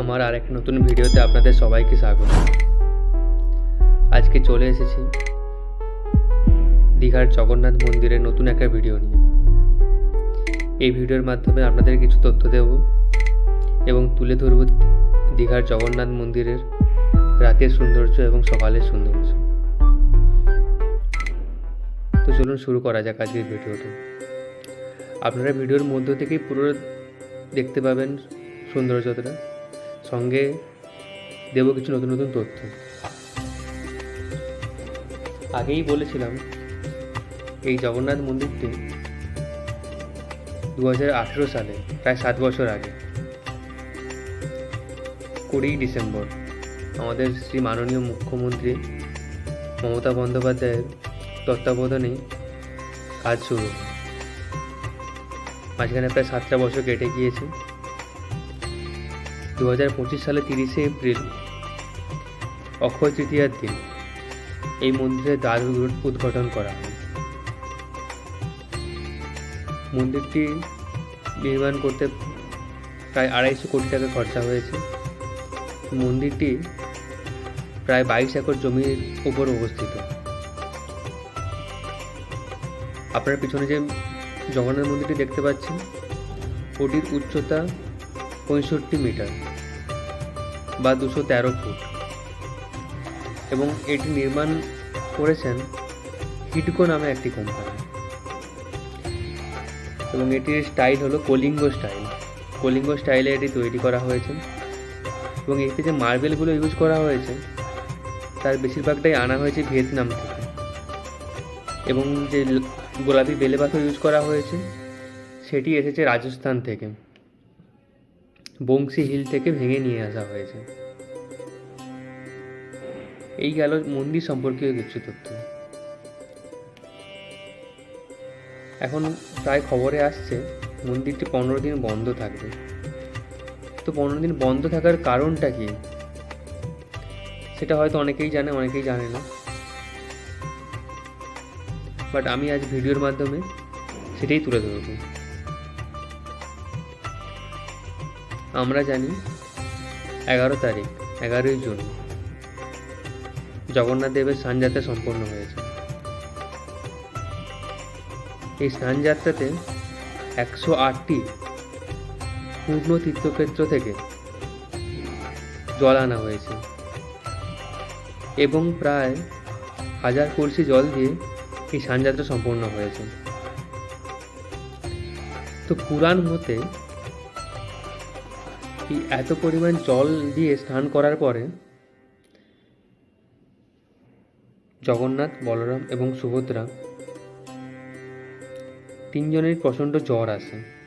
আমার আর এক নতুন ভিডিওতে আপনাদের সবাইকে স্বাগত। আজকে চলে এসেছি দীঘার জগন্নাথ মন্দিরের নতুন একটা ভিডিও নিয়ে। এই ভিডিওর মাধ্যমে আপনাদের কিছু তথ্য দেব এবং তুলে ধরব দীঘার জগন্নাথ মন্দিরের রাতের সৌন্দর্য এবং সকালের সৌন্দর্য। তো চলুন শুরু করা যাক আজকের ভিডিওটা। আপনারা ভিডিওর মধ্য থেকেই পুরো দেখতে পাবেন সৌন্দর্যটা। সঙ্গে দেব কিছু নতুন নতুন তথ্য। আগেই বলেছিলাম, এই জগন্নাথ মন্দিরটি দু হাজার আঠেরো সালে, প্রায় সাত বছর আগে কুড়ি ডিসেম্বর, আমাদের শ্রী মাননীয় মুখ্যমন্ত্রী মমতা বন্দ্যোপাধ্যায়ের তত্ত্বাবধানেই কাজ শুরু। মাঝখানে প্রায় সাতটা বছর কেটে গিয়েছে। দু হাজার পঁচিশ সালে তিরিশে এপ্রিল, অক্ষয় তৃতীয়ার দিন, এই মন্দিরের দ্বার উদ্ঘ- উদ্ঘাটন করা হয়। মন্দিরটি নির্মাণ করতে প্রায় আড়াইশো কোটি টাকা খরচা হয়েছে। মন্দিরটি প্রায় বাইশ একর জমির উপর অবস্থিত। আপনার পিছনে যে জগন্নাথ মন্দিরটি দেখতে পাচ্ছেন, ওটির উচ্চতা পঁয়ষট্টি মিটার বা দুশো তেরো ফুট। এবং এটি নির্মাণ করেছেন হিটকো নামে একটি কোম্পানি এবং এটির স্টাইল হলো কলিঙ্গ স্টাইল কলিঙ্গ স্টাইলে এটি তৈরি করা হয়েছে। এবং এতে যে মার্বেলগুলো ইউজ করা হয়েছে, তার বেশিরভাগটাই আনা হয়েছে ভিয়েতনাম থেকে। এবং যে গোলাপি বেলে পাথর ইউজ করা হয়েছে, সেটি এসেছে রাজস্থান থেকে। বংশী হিল থেকে ভেঙে নিয়ে আসা হয়েছে। এই গেল মন্দির সম্পর্কীয় কিছু তথ্য। এখন প্রায় খবরে আসছে, মন্দিরটি পনেরো দিন বন্ধ থাকবে। তো পনেরো দিন বন্ধ থাকার কারণটা কি? সেটা হয়তো অনেকেই জানে অনেকেই জানে না। বাট আমি আজ ভিডিওর মাধ্যমে সেটাই তুলে ধরব। আমরা জানি এগারো তারিখ, এগারোই জুন, জগন্নাথ দেবের স্নানযাত্রা সম্পন্ন হয়েছে। এই স্নানযাত্রাতে একশো আটটি পূর্ণ তীর্থক্ষেত্র থেকে জল আনা হয়েছে এবং প্রায় হাজার কলসি জল দিয়ে এই স্নানযাত্রা সম্পন্ন হয়েছে। তো পুরাণ মতে এই এত পরিমাণ জল দিয়ে স্নান করার পরে জগন্নাথ, বলরাম এবং সুভদ্রা তিনজনের প্রচণ্ড জ্বর আসে।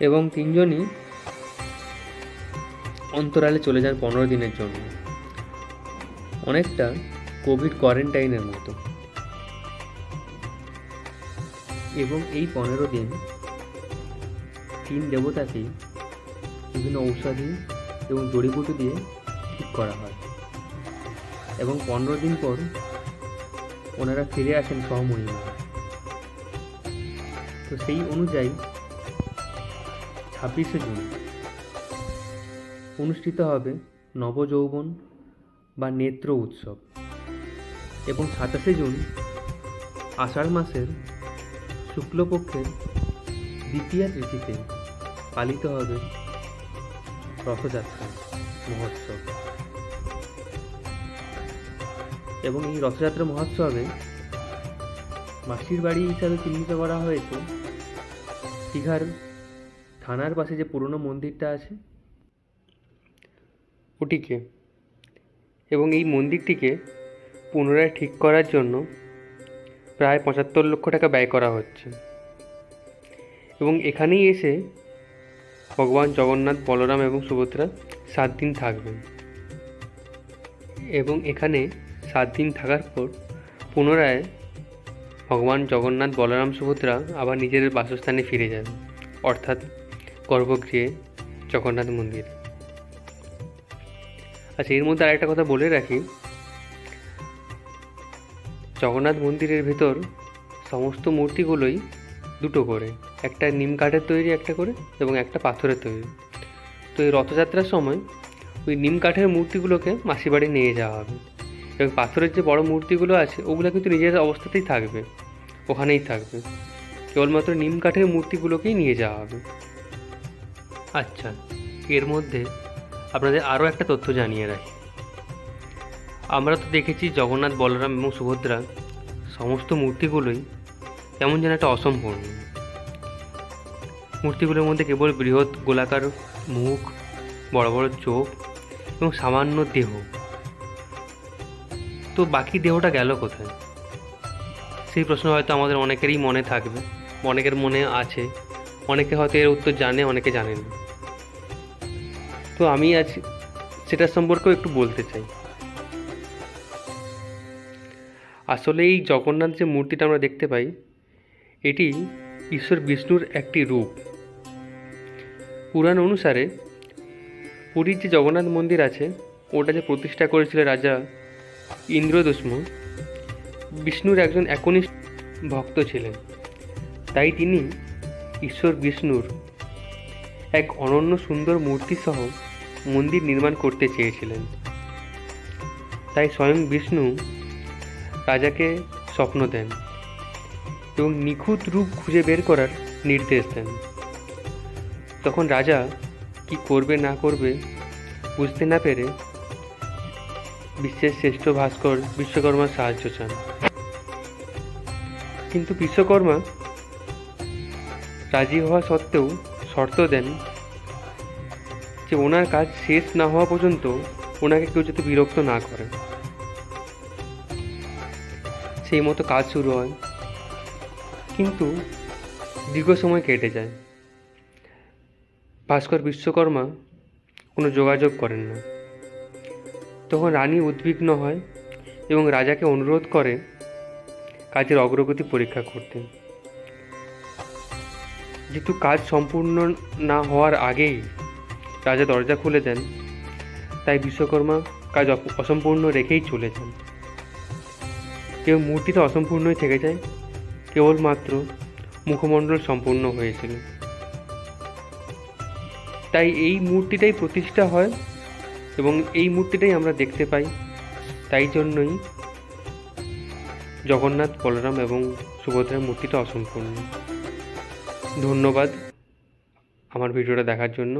এবং তিনজনই অন্তরালে চলে যান পনেরো দিনের জন্য। অনেকটা কোভিড কোয়ারেন্টাইনের মতো। এবং এই পনেরো দিন তিন দেবতাকেই বিভিন্ন ঔষধি এবং জড়িবুটি দিয়ে ঠিক করা হয়। এবং পনেরো দিন পর ওনারা ফিরে আসেন স্বমহিমা। তো সেই অনুযায়ী ছাব্বিশে জুন অনুষ্ঠিত হবে নবযৌবন বা নেত্র উৎসব। এবং সাতাশে জুন আষাঢ় মাসের শুক্লপক্ষের দ্বিতীয়া তিথিতে পালিত হবে। রথযাত্রা, মহোৎসব। এবং এই রথযাত্রা মহোৎসবে মাসির বাড়ি হিসাবে চিহ্নিত করা হয়েছে দীঘার থানার পাশে যে পুরনো মন্দিরটা আছে। ওটিকে। এবং এই মন্দিরটিকে পুনরায় ঠিক করার জন্য প্রায় পঁচাত্তর লক্ষ টাকা ব্যয় করা হচ্ছে। এবং এখানেই এসে ভগবান জগন্নাথ, বলরাম এবং সুভদ্রা সাত দিন থাকবেন। এবং এখানে সাত দিন থাকার পর পুনরায় ভগবান জগন্নাথ, বলরাম, সুভদ্রা আবার নিজেদের বাসস্থানে ফিরে যান, অর্থাৎ গর্ভগৃহে জগন্নাথ মন্দির। আচ্ছা এর মধ্যে আরেকটা কথা বলে রাখি। জগন্নাথ মন্দিরের ভেতর সমস্ত মূর্তিগুলোই দুটো করে। একটা নিম কাঠের তৈরি, একটা করে, এবং একটা পাথরের তৈরি। তো এই রথযাত্রার সময় ওই নিম কাঠের মূর্তিগুলোকে মাসি বাড়ি নিয়ে যাওয়া হবে। এবং পাথরের যে বড় মূর্তিগুলো আছে, ওগুলো কিন্তু নিজের অবস্থাতেই থাকবে, ওখানেই থাকবে। কেবলমাত্র নিম কাঠের মূর্তিগুলোকেই নিয়ে যাওয়া হবে। আচ্ছা এর মধ্যে আপনাদের আরও একটা তথ্য জানিয়ে রাখি। আমরা তো দেখেছি জগন্নাথ, বলরাম এবং সুভদ্রা সমস্ত মূর্তিগুলোই কেমন যেন একটা অসম্পূর্ণ। মূর্তিগুলোর মধ্যে কেবল বৃহৎ গোলাকার মুখ, বড় বড় চোখ এবং সামান্য দেহ। তো বাকি দেহটা গেল কোথায়? সেই প্রশ্ন হয়তো আমাদের অনেকেরই মনে থাকবে, অনেকের মনে আছে, অনেকে হয়তো এর উত্তর জানে, অনেকে জানে না। তো আমি আজ সেটার সম্পর্কেও একটু বলতে চাই। আসলে এই জগন্নাথ যে মূর্তিটা আমরা দেখতে পাই এটি ঈশ্বর বিষ্ণুর একটি রূপ। পুরাণ অনুসারে পুরীর যে জগন্নাথ মন্দির আছে, ওটা যে প্রতিষ্ঠা করেছিল রাজা ইন্দ্রদুষ্ম, বিষ্ণুর একজন একনিষ্ঠ ভক্ত ছিলেন। তাই তিনি ঈশ্বর বিষ্ণুর এক অনন্য সুন্দর মূর্তিসহ মন্দির নির্মাণ করতে চেয়েছিলেন। তাই স্বয়ং বিষ্ণু রাজাকে স্বপ্ন দেন। এবং নিখুঁত রূপ খুঁজে বের করার নির্দেশ দেন। তখন রাজা কি করবে না করবে বুঝতে না পেরে বিশ্বের শ্রেষ্ঠ ভাস্কর বিশ্বকর্মার সাহায্য চান। কিন্তু বিশ্বকর্মা রাজি হওয়া সত্ত্বেও শর্ত দেন যে ওনার কাজ শেষ না হওয়া পর্যন্ত ওনাকে কেউ যাতে বিরক্ত না করে। সেই মতো কাজ শুরু হয়। কিন্তু দীর্ঘ সময় কেটে যায়। ভাস্কর বিশ্বকর্মা কোনো যোগাযোগ করেন না। তখন রানী উদ্বিগ্ন হয় এবং রাজাকে অনুরোধ করে কাজের অগ্রগতি পরীক্ষা করতে। যেহেতু কাজ সম্পূর্ণ না হওয়ার আগেই রাজা দরজা খুলে দেন, তাই বিশ্বকর্মা কাজ অসম্পূর্ণ রেখেই চলে যান। এবং মূর্তিটা অসম্পূর্ণই থেকে যায় কেবলমাত্র মুখমণ্ডল সম্পূর্ণ হয়েছিল। তাই এই মূর্তিটাই প্রতিষ্ঠা হয় এবং এই মূর্তিটাই আমরা দেখতে পাই। তাই জন্যই জগন্নাথ, বলরাম এবং সুভদ্রার মূর্তিটা অসম্পূর্ণ। ধন্যবাদ আমার ভিডিওটা দেখার জন্য।